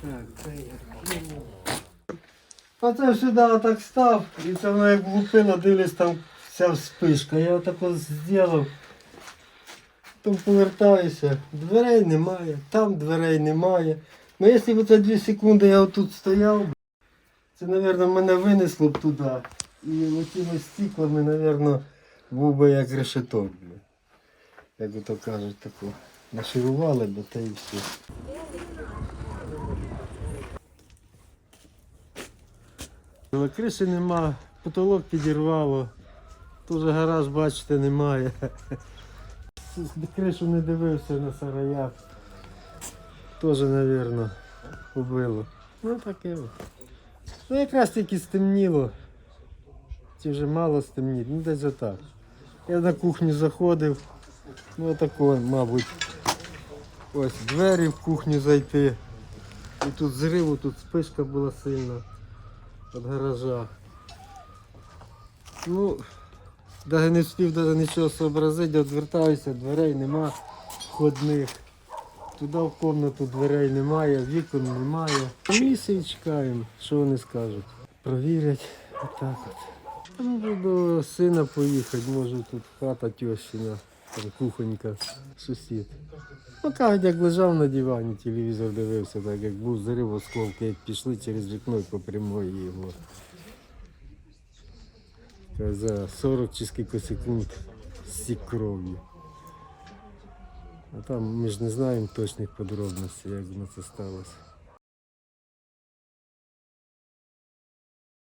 Так, це я. А це сюди так став, і це воно як влупило, дивлюсь, там вся вспишка. Я отак ось зробив. Потім повертаюся, дверей немає, там дверей немає. Ну якщо б це 2 секунди я отут стояв, це, мабуть, мене винесло б туди. І оцими стіклами, мабуть, був би як решеток. Як ото кажуть, таку. Наширували б, та і все. Але криші нема, потолок підірвало. Тут же гараж, бачите, немає. Кришу не дивився на сараях. Теж, мабуть, убило. Ну таке. Ну якраз тільки стемніло. Чи вже мало стемніть, ну десь отак. Я на кухню заходив, ну отако, мабуть. Ось двері в кухню зайти. І тут зриву, тут спишка була сильна від гаража. Ну, навіть не встиг даже нічого зобразити, відвертаюся, дверей нема входних. Туди в кімнату дверей немає, вікон немає. Комісії чекаємо, що вони скажуть. Провірять отак от. Можу до сина поїхати, може тут хата тещина, там кухонька, сусід. Ну як лежав на дивані, телевізор дивився, так як був зрив осколки, як пішли через вікно і по прямої його. За 40 чи скільки секунд стік кров'ю. А там ми ж не знаємо точних подробностей, як воно це сталося.